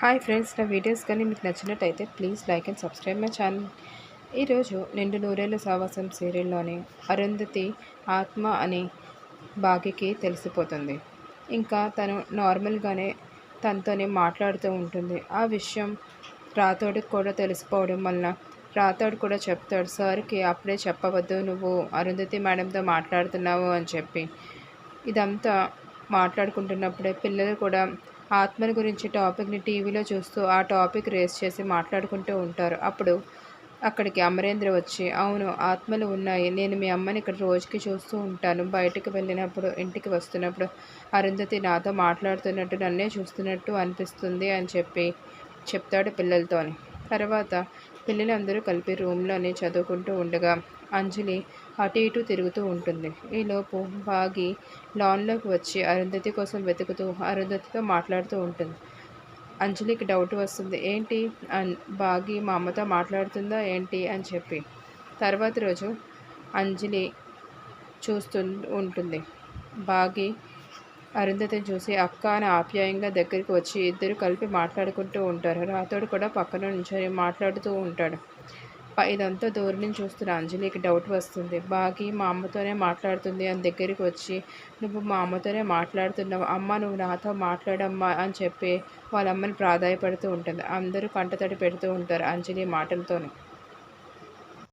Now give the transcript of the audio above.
Hi friends నా videos కానీ మీకు నచ్చినట్టయితే please like and subscribe my channel. ఈరోజు నిండు నూరేళ్ళ సావాసం సీరియల్లోని అరుంధతి ఆత్మ అని బాగికి తెలిసిపోతుంది. ఇంకా తను నార్మల్గానే తనతోనే మాట్లాడుతూ ఉంటుంది. ఆ విషయం రాతోడికి కూడా తెలిసిపోవడం వలన రాతోడు కూడా చెప్తాడు సార్కి అప్పుడే చెప్పవద్దు నువ్వు అరుంధతి మేడంతో మాట్లాడుతున్నావు అని చెప్పి. ఇదంతా మాట్లాడుకుంటున్నప్పుడే పిల్లలు కూడా ఆత్మల గురించి టాపిక్ని టీవీలో చూస్తూ ఆ టాపిక్ రేస్ చేసి మాట్లాడుకుంటూ ఉంటారు. అప్పుడు అక్కడికి అమరేంద్ర వచ్చి అవును ఆత్మలు ఉన్నాయి. నేను మీ అమ్మని ఇక్కడ రోజుకి చూస్తూ ఉంటాను. బయటకు వెళ్ళినప్పుడు ఇంటికి వస్తున్నప్పుడు అరుంధతి నాతో మాట్లాడుతున్నట్టు నన్నే చూస్తున్నట్టు అనిపిస్తుంది అని చెప్పి చెప్తాడు పిల్లలతోని. తర్వాత పిల్లలందరూ కలిపి రూమ్లోనే చదువుకుంటూ ఉండగా అంజలి అటు ఇటు తిరుగుతూ ఉంటుంది. ఈలోపు బాగి లాన్లోకి వచ్చి అరుంధతి కోసం వెతుకుతూ అరుంధతితో మాట్లాడుతూ ఉంటుంది. అంజలికి డౌట్ వస్తుంది. ఏంటి బాగి మా అమ్మతో మాట్లాడుతుందా ఏంటి? అని చెప్పి. తర్వాత రోజు అంజలి చూస్తూ ఉంటుంది. బాగి అరుంధతిని చూసి అక్క అని ఆప్యాయంగా దగ్గరికి వచ్చి ఇద్దరు కలిపి మాట్లాడుకుంటూ ఉంటారు. రాతోడు కూడా పక్కన నుంచి మాట్లాడుతూ ఉంటాడు. ఇదంతా దూరం నుంచి చూస్తున్న అంజలికి డౌట్ వస్తుంది. బాగి మా అమ్మతోనే మాట్లాడుతుంది అని దగ్గరికి వచ్చి నువ్వు మా అమ్మతోనే మాట్లాడుతున్నావు. అమ్మ నువ్వు నాతో మాట్లాడమ్మా అని చెప్పి వాళ్ళ అమ్మని ప్రాధాయపడుతూ ఉంటుంది. అందరూ కంటతడి పెడుతూ ఉంటారు అంజలి మాటలతోనే.